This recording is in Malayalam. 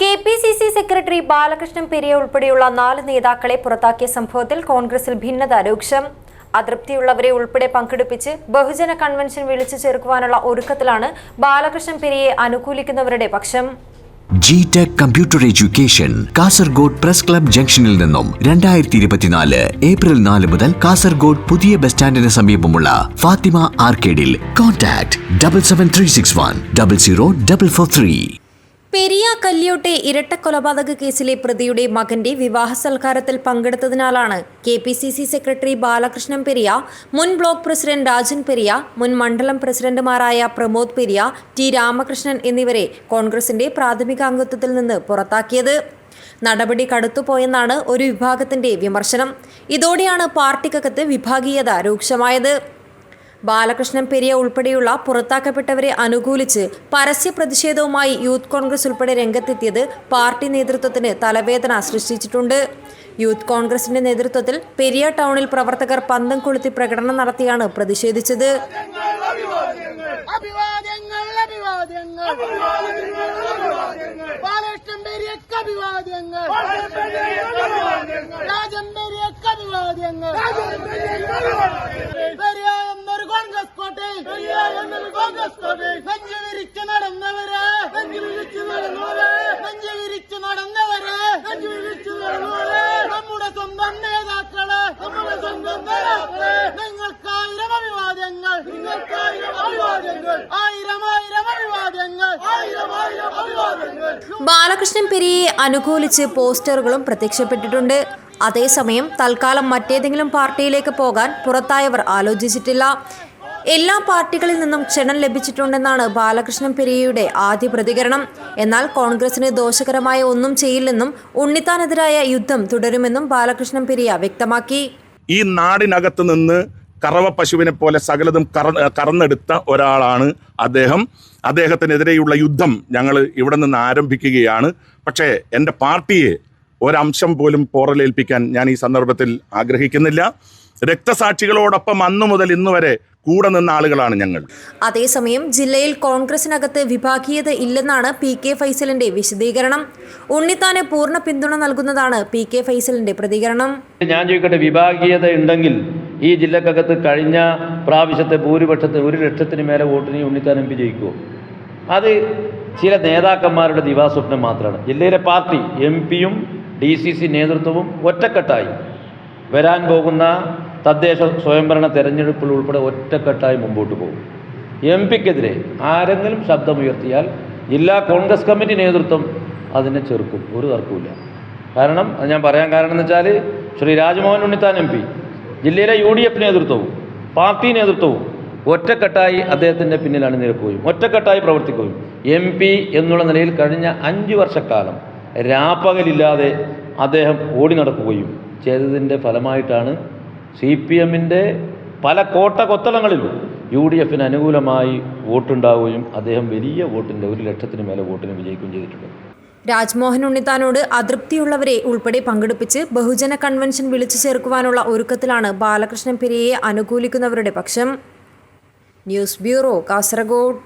K P C C secretary Balakrishnan Periya ഉൾപ്പെടെയുള്ള നാല് നേതാക്കളെ പുറത്താക്കിയ സംഭവത്തിൽ കോൺഗ്രസിൽ ഭിന്നത രൂക്ഷം. അതൃപ്തിയുള്ളവരെ ഉൾപ്പെടെ പങ്കെടുപ്പിച്ച് ബഹുജന കൺവെൻഷൻ വിളിച്ചു ചേർക്കുവാനുള്ള ഒരുക്കത്തിലാണ് ബാലകൃഷ്ണൻ പെരിയെ അനുകൂലിക്കുന്നവരുടെ പക്ഷം. G tech computer education Kasaragod press club ജംഗ്ഷനിൽ നിന്നും രണ്ടായിരത്തി ഇരുപത്തിനാല് ഏപ്രിൽ നാല് മുതൽ കാസർഗോഡ് പുതിയ ബസ് സ്റ്റാൻഡിന് സമീപമുള്ള Fathima ആർക്കേഡിൽ contact double seven three six one double zero double four three Periya കല്യോട്ടെ ഇരട്ട കൊലപാതക കേസിലെ പ്രതിയുടെ മകന്റെ വിവാഹ സൽക്കാരത്തിൽ പങ്കെടുത്തതിനാലാണ് K P C C secretary Balakrishnan Periya മുൻ ബ്ലോക്ക് പ്രസിഡന്റ് രാജൻ പെരിയ മുൻ മണ്ഡലം പ്രസിഡന്റുമാരായ പ്രമോദ് പെരിയ ടി രാമകൃഷ്ണൻ എന്നിവരെ കോൺഗ്രസിന്റെ പ്രാഥമിക അംഗത്വത്തിൽ നിന്ന് പുറത്താക്കിയത്. നടപടി കടുത്തുപോയെന്നാണ് ഒരു വിഭാഗത്തിന്റെ വിമർശനം. ഇതോടെയാണ് പാർട്ടിക്കകത്ത് വിഭാഗീയത രൂക്ഷമായത്. ബാലകൃഷ്ണൻ പെരിയ ഉൾപ്പെടെയുള്ള പുറത്താക്കപ്പെട്ടവരെ അനുകൂലിച്ച് പരസ്യ പ്രതിഷേധവുമായി യൂത്ത് കോൺഗ്രസ് ഉൾപ്പെടെ രംഗത്തെത്തിയത് പാർട്ടി നേതൃത്വത്തിന് തലവേദന സൃഷ്ടിച്ചിട്ടുണ്ട്. യൂത്ത് കോൺഗ്രസിന്റെ നേതൃത്വത്തിൽ പെരിയ ടൗണിൽ പ്രവർത്തകർ പന്തം കൊളുത്തി പ്രകടനം നടത്തിയാണ് പ്രതിഷേധിച്ചത്. അഭിവാദ്യങ്ങൾ അഭിവാദ്യങ്ങൾ. ബാലകൃഷ്ണൻ പെരിയക്ക് അഭിവാദ്യങ്ങൾ. നമ്മുടെ ആയിരം അഭിവാദ്യങ്ങൾ. നിങ്ങൾക്കായിരം അഭിവാദ്യങ്ങൾ ആയിരം ആയിരം അഭിവാദ്യങ്ങൾ. ആയിരം ആയിരം അഭിവാദ്യങ്ങൾ. ബാലകൃഷ്ണൻ പെരിയെ അനുകൂലിച്ച് പോസ്റ്ററുകളും പ്രത്യക്ഷപ്പെട്ടിട്ടുണ്ട്. അതേസമയം തൽക്കാലം മറ്റേതെങ്കിലും പാർട്ടിയിലേക്ക് പോകാൻ പുറത്തായവർ ആലോചിച്ചിട്ടില്ല. എല്ലാ പാർട്ടികളിൽ നിന്നും ക്ഷണം ലഭിച്ചിട്ടുണ്ടെന്നാണ് ബാലകൃഷ്ണൻ പെരിയയുടെ ആദ്യ പ്രതികരണം. എന്നാൽ കോൺഗ്രസിന് ദോഷകരമായ ഒന്നും ചെയ്യില്ലെന്നും ഉണ്ണിത്താനെതിരായ യുദ്ധം തുടരുമെന്നും ബാലകൃഷ്ണൻ പെരിയ വ്യക്തമാക്കി. ഈ നാടിനകത്ത് നിന്ന് കറവ പശുവിനെ പോലെ സകലതും കറ കറന്നെടുത്ത ഒരാളാണ് അദ്ദേഹം. അദ്ദേഹത്തിനെതിരെയുള്ള യുദ്ധം ഞങ്ങൾ ഇവിടെ നിന്ന് ആരംഭിക്കുകയാണ്. പക്ഷേ എന്റെ പാർട്ടിയെ ഒരംശം പോലും പോറലേൽപ്പിക്കാൻ ഞാൻ ഈ സന്ദർഭത്തിൽ ആഗ്രഹിക്കുന്നില്ല. രക്തസാക്ഷികളോടൊപ്പം അന്നു മുതൽ ഇന്ന് വരെ കൂടെ നിന്ന ആളുകളാണ് ഞങ്ങൾ. അതേസമയം ജില്ലയിൽ കോൺഗ്രസിനകത്ത് വിഭാഗീയത ഇല്ലെന്നാണ് പി കെ ഫൈസലിന്റെ വിശദീകരണം. ഉണ്ണിത്താന് പൂർണ പിന്തുണ നൽകുന്നതാണ് പി കെ ഫൈസലിന്റെ പ്രതികരണം. ഞാൻ ചോദിക്കട്ടെ വിഭാഗീയത ഉണ്ടെങ്കിൽ ഈ ജില്ലക്കകത്ത് കഴിഞ്ഞ പ്രാവശ്യത്തെ ഭൂരിപക്ഷത്തിന് ഒരു ലക്ഷത്തിന് മേലെ വോട്ടിന് ഉണ്ണിത്താൻ എം പി ജയിക്കുമോ അത് ചില നേതാക്കന്മാരുടെ ദിവാസ്വപ്നം മാത്രമാണ്. ജില്ലയിലെ പാർട്ടി എം പിയും ഡി സി സി നേതൃത്വവും ഒറ്റക്കെട്ടായി വരാൻ പോകുന്ന തദ്ദേശ സ്വയംഭരണ തെരഞ്ഞെടുപ്പിൽ ഉൾപ്പെടെ ഒറ്റക്കെട്ടായി മുമ്പോട്ട് പോകും. എം പിക്കെതിരെ ആരെങ്കിലും ശബ്ദമുയർത്തിയാൽ ജില്ലാ കോൺഗ്രസ് കമ്മിറ്റി നേതൃത്വം അതിനെ ചെറുക്കും. ഒരു തർക്കമില്ല കാരണം അത് ഞാൻ പറയാൻ കാരണം എന്ന് വെച്ചാൽ ശ്രീ രാജ്മോഹൻ ഉണ്ണിത്താൻ എം പി ജില്ലയിലെ യു ഡി എഫ് നേതൃത്വവും പാർട്ടി നേതൃത്വവും ഒറ്റക്കെട്ടായി അദ്ദേഹത്തിന്റെ പിന്നിലാണ് നിൽക്കുകയും ഒറ്റക്കെട്ടായി പ്രവർത്തിക്കുകയും എം പി എന്നുള്ള നിലയിൽ കഴിഞ്ഞ അഞ്ച് വർഷക്കാലം രാപ്പകലില്ലാതെ അദ്ദേഹം ഓടി നടക്കുകയും ചെയ്തതിന്റെ ഫലമായിട്ടാണ് സി പി എമ്മിന്റെ പല കോട്ട കൊത്തളങ്ങളിലും യു ഡി എഫിന് അനുകൂലമായി വോട്ടുണ്ടാവുകയും അദ്ദേഹം വലിയ വോട്ടിന്റെ ഒരു ലക്ഷത്തിന് മേലെ വോട്ടിന് വിജയിക്കുകയും ചെയ്തിട്ടുണ്ട്. രാജ്മോഹൻ ഉണ്ണിത്താനോട് അതൃപ്തിയുള്ളവരെ ഉൾപ്പെടെ പങ്കെടുപ്പിച്ച് ബഹുജന കൺവെൻഷൻ വിളിച്ചു ചേർക്കുവാനുള്ള ഒരുക്കത്തിലാണ് ബാലകൃഷ്ണൻ പിരിയെ അനുകൂലിക്കുന്നവരുടെ പക്ഷം. News bureau Kasaragod.